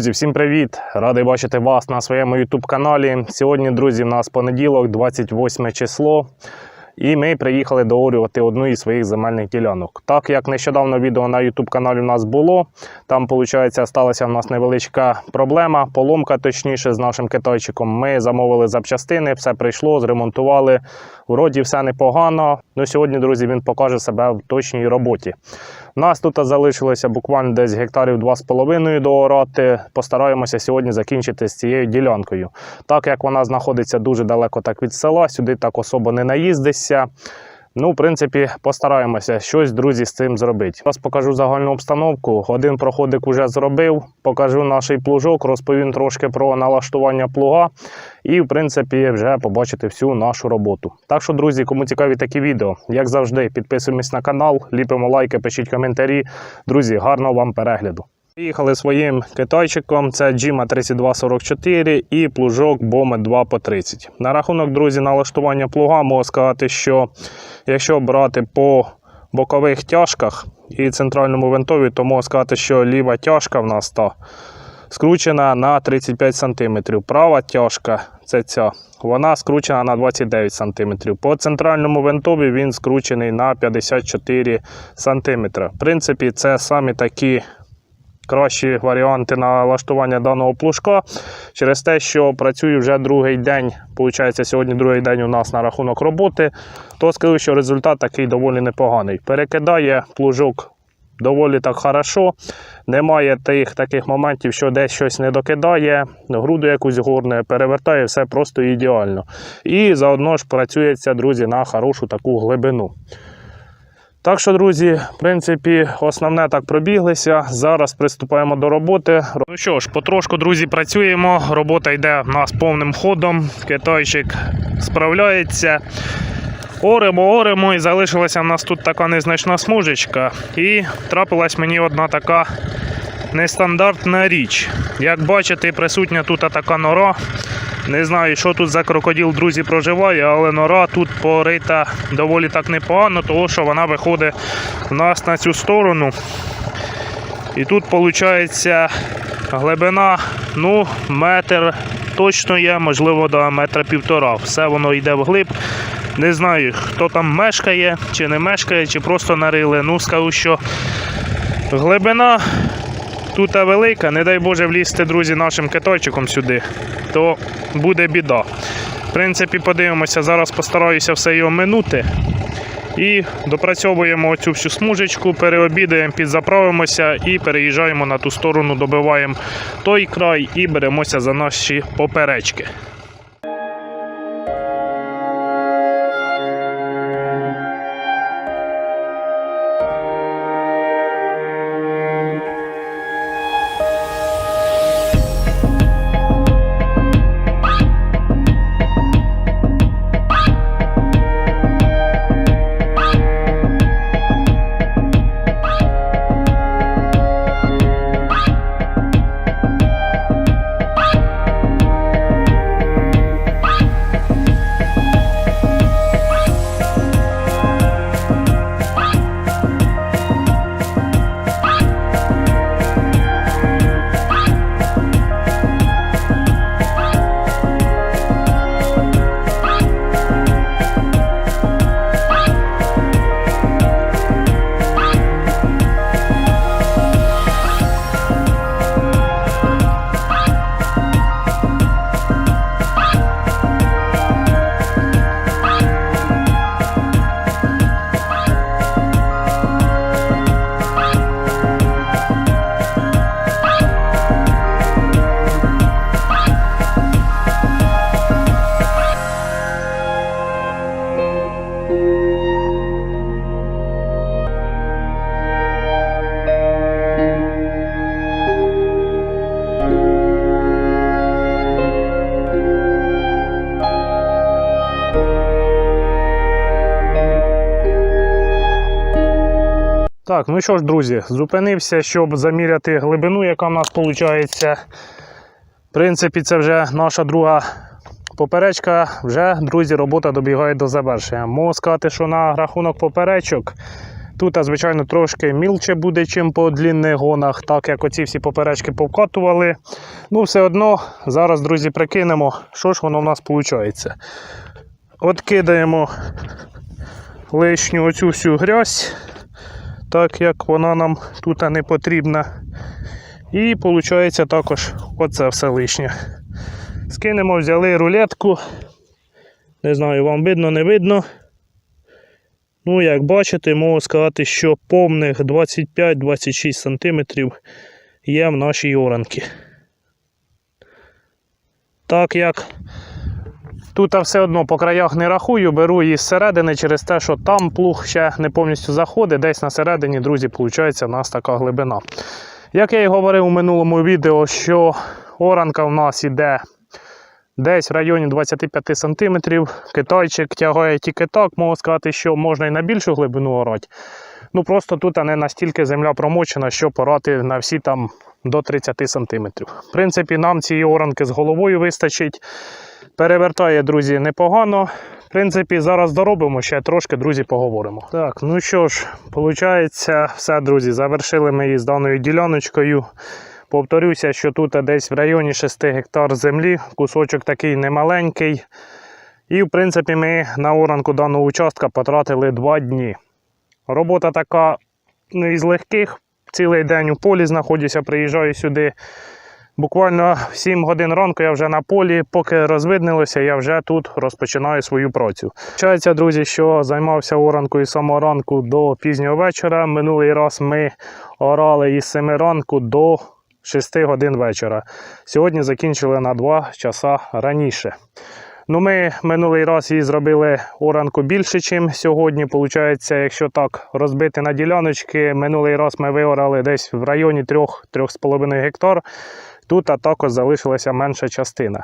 Друзі, всім привіт! Радий бачити вас на своєму YouTube каналі. Сьогодні, друзі, в нас понеділок, 28 число. І ми приїхали доорювати одну із своїх земельних ділянок. Так як нещодавно відео на YouTube каналі у нас було, там, виходить, сталася в нас невеличка проблема, поломка, точніше, з нашим китайчиком. Ми замовили запчастини, все прийшло, зремонтували. Вроді все непогано. Ну, сьогодні, друзі, він покаже себе в точній роботі. У нас тут залишилося буквально десь гектарів 2,5 доорати. Постараємося сьогодні закінчити з цією ділянкою. Так як вона знаходиться дуже далеко так від села, сюди так особо не наїздишся. Ну, в принципі, постараємося щось, друзі, з цим зробити. Зараз покажу загальну обстановку. Один проходик уже зробив, покажу наш плужок, розповім трошки про налаштування плуга і, в принципі, вже побачите всю нашу роботу. Так що, друзі, кому цікаві такі відео, як завжди, підписуємось на канал, ліпимо лайки, пишіть коментарі. Друзі, гарного вам перегляду. Приїхали своїм китайчиком, це Джима 3244 і плужок Боме 2 по 30. На рахунок, друзі, налаштування плуга можу сказати, що якщо брати по бокових тяжках і центральному винтові, то можу сказати, що ліва тяжка в нас та скручена на 35 см. Права тяжка, це ця, вона скручена на 29 см. По центральному винтові він скручений на 54 см. В принципі, це самі такі кращі варіанти налаштування даного плужка через те, що працюю вже другий день. Получається, сьогодні другий день у нас на рахунок роботи, то скажу, що результат такий доволі непоганий. Перекидає плужок доволі так хорошо. Немає тих таких моментів, що десь щось не докидає, груду якусь горне, перевертає все просто ідеально. І заодно ж працюється, друзі, на хорошу таку глибину. Так що, друзі, в принципі, основне так пробіглися. Зараз приступаємо до роботи. Ну що ж, потрошку, друзі, працюємо. Робота йде в нас повним ходом. Китайчик справляється. Оремо, оремо, і залишилася в нас тут така незначна смужечка. І трапилась мені одна така нестандартна річ. Як бачите, присутня тут така нора. Не знаю, що тут за крокодил, друзі, проживає, але нора тут порита доволі так непогано, тому що вона виходить у нас на цю сторону. І тут виходить глибина ну, метр точно є, можливо, до метра півтора. Все воно йде вглиб. Не знаю, хто там мешкає, чи не мешкає, чи просто нарили. Ну, скажу, що глибина тут велика, не дай Боже влізти, друзі, нашим китайчиком сюди, то буде біда. В принципі, подивимося, зараз постараюся все його минути. І допрацьовуємо цю всю смужечку, переобідаємо, підзаправимося і переїжджаємо на ту сторону, добиваємо той край і беремося за наші поперечки. Так, ну що ж, друзі, зупинився, щоб заміряти глибину, яка в нас виходить. В принципі, це вже наша друга поперечка. Вже, друзі, робота добігає до завершення. Можу сказати, що на рахунок поперечок Тут, звичайно, трошки мілче буде, чим по длінних гонах, так як оці всі поперечки повкатували. Ну, все одно, зараз, друзі, прикинемо, що ж воно в нас виходить. От кидаємо лишню оцю всю грязь, так як вона нам тут не потрібна. І виходить також оце все лишнє. Скинемо, взяли рулетку. Не знаю, вам видно, не видно. Ну, як бачите, можу сказати, що повних 25-26 см є в нашій оранці. Так як тут все одно по краях не рахую, беру її зсередини через те, що там плуг ще не повністю заходить, десь на середині, друзі, виходить, у нас така глибина. Як я і говорив у минулому відео, що оранка в нас іде десь в районі 25 см. Китайчик тягає тільки так, можу сказати, що можна і на більшу глибину орати. Ну просто тут не настільки земля промочена, що порати на всі там до 30 см. В принципі, нам цієї оранки з головою вистачить. Перевертає, друзі, непогано. В принципі, зараз доробимо, ще трошки, друзі, поговоримо. Так, ну що ж, виходить, все, друзі, завершили ми її з даною діляночкою. Повторюся, що тут десь в районі 6 гектар землі, кусочок такий немаленький. І, в принципі, ми на оранку даного участка потратили 2 дні. Робота така не із легких. Цілий день у полі знаходжуся, приїжджаю сюди. Буквально 7 годин ранку я вже на полі, поки розвиднилося, я вже тут розпочинаю свою працю. Вчається, друзі, що займався оранкою з самого ранку до пізнього вечора. Минулий раз ми орали із 7 ранку до 6 годин вечора. Сьогодні закінчили на 2 часа раніше. Ну, Ми минулий раз її зробили оранку більше, ніж сьогодні. Получається, якщо так розбити на діляночки, минулий раз ми виорали десь в районі 3-3,5 гектар. Тут також залишилася менша частина.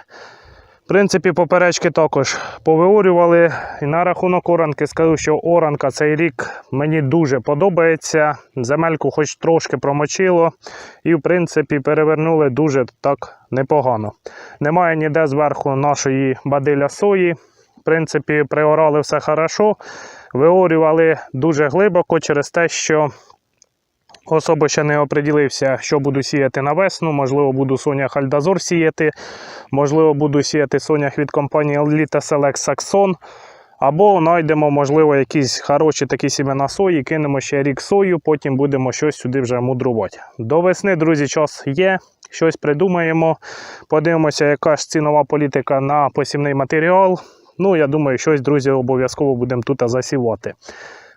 В принципі, поперечки також повиорювали. І на рахунок оранки скажу, що оранка цей рік мені дуже подобається. Земельку хоч трошки промочило. І, в принципі, перевернули дуже так непогано. Немає ніде зверху нашої бадиля сої. В принципі, приорали все хорошо. Виорювали дуже глибоко через те, що Особо ще не оприділився, що буду сіяти на весну. Можливо, буду сонях Альдазор сіяти. Можливо, буду сіяти сонях від компанії Elite Select Saxon. Або знайдемо, можливо, якісь хороші такі сімена сої, кинемо ще рік сою, потім будемо щось сюди вже мудрувати. До весни, друзі, час є. Щось придумаємо. Подивимося, яка ж цінова політика на посівний матеріал. Ну, я думаю, щось, друзі, обов'язково будемо тут засівати.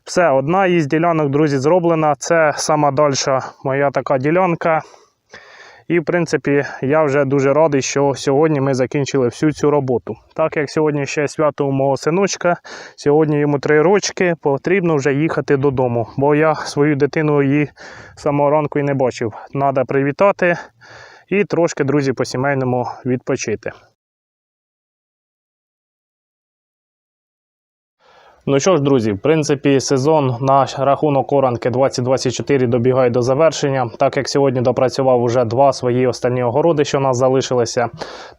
Все, одна із ділянок, друзі, зроблена. Це сама дальша моя така ділянка. І, в принципі, я вже дуже радий, що сьогодні ми закінчили всю цю роботу. Так як сьогодні ще свято у мого синочка, сьогодні йому три рочки, потрібно вже їхати додому, бо я свою дитину її самого ранку і не бачив. Треба привітати і трошки, друзі, по сімейному відпочити. Ну що ж, друзі, в принципі, сезон на рахунок оранки 2024 добігає до завершення. Так як сьогодні допрацював уже два свої останні огороди, що у нас залишилися.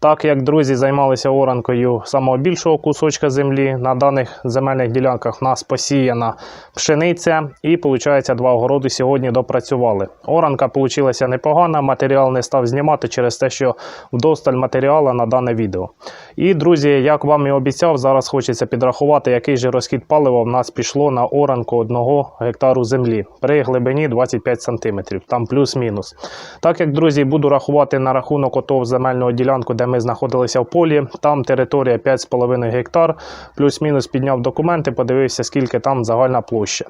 Так як друзі займалися оранкою самого більшого кусочка землі, на даних земельних ділянках у нас посіяна пшениця, і виходить, два огороди сьогодні допрацювали. Оранка вийшла непогана, матеріал не став знімати через те, що вдосталь матеріалу на дане відео. І друзі, як вам і обіцяв, зараз хочеться підрахувати, який же розхід палива в нас пішло на оранку одного гектару землі при глибині 25 см, там плюс-мінус. Так як, друзі, буду рахувати на рахунок отого земельного ділянку, де ми знаходилися в полі, там територія 5,5 гектар, плюс-мінус підняв документи, подивився, скільки там загальна площа.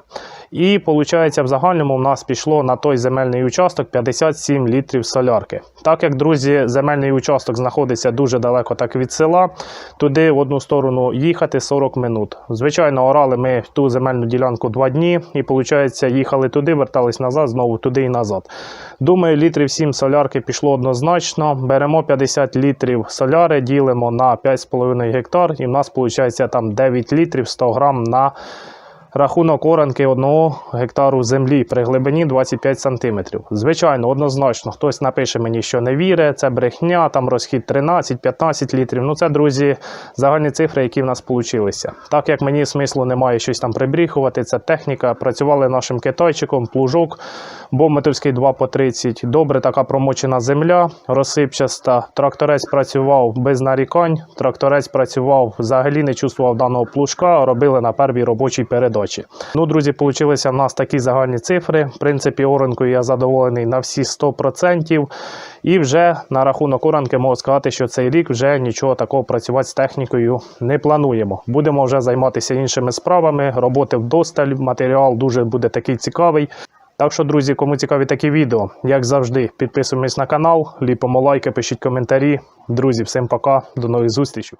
І виходить, в загальному в нас пішло на той земельний участок 57 літрів солярки. Так як, друзі, земельний участок знаходиться дуже далеко так від села, туди в одну сторону їхати 40 минут. Звичайно, орали ми ту земельну ділянку два дні і, виходить, їхали туди, вертались назад, знову туди і назад. Думаю, літрів 7 солярки пішло однозначно. Беремо 50 літрів соляри, ділимо на 5,5 гектар, і в нас виходить там 9 літрів 100 грам на Рахунок оранки одного гектару землі при глибині 25 см. Звичайно, однозначно, хтось напише мені, що не вірить, це брехня, там розхід 13-15 літрів. Ну це, друзі, загальні цифри, які в нас получилися. Так як мені смислу немає щось там прибріхувати, це техніка. Працювали нашим китайчиком, плужок, бомбетовський 2 по 30. Добре, така промочена земля, розсипчаста. Тракторець працював без нарікань. Тракторець працював, взагалі не чувствував даного плужка, робили на первій робочій передачі. Ну, друзі, получилися в нас такі загальні цифри. В принципі, оранкою я задоволений на всі 100%. І вже на рахунок оранки можу сказати, що цей рік вже нічого такого працювати з технікою не плануємо. Будемо вже займатися іншими справами. Роботи вдосталь, матеріал дуже буде такий цікавий. Так що, друзі, кому цікаві такі відео, як завжди, підписуємось на канал, ліпимо лайки, пишіть коментарі. Друзі, всім пока, до нових зустрічей.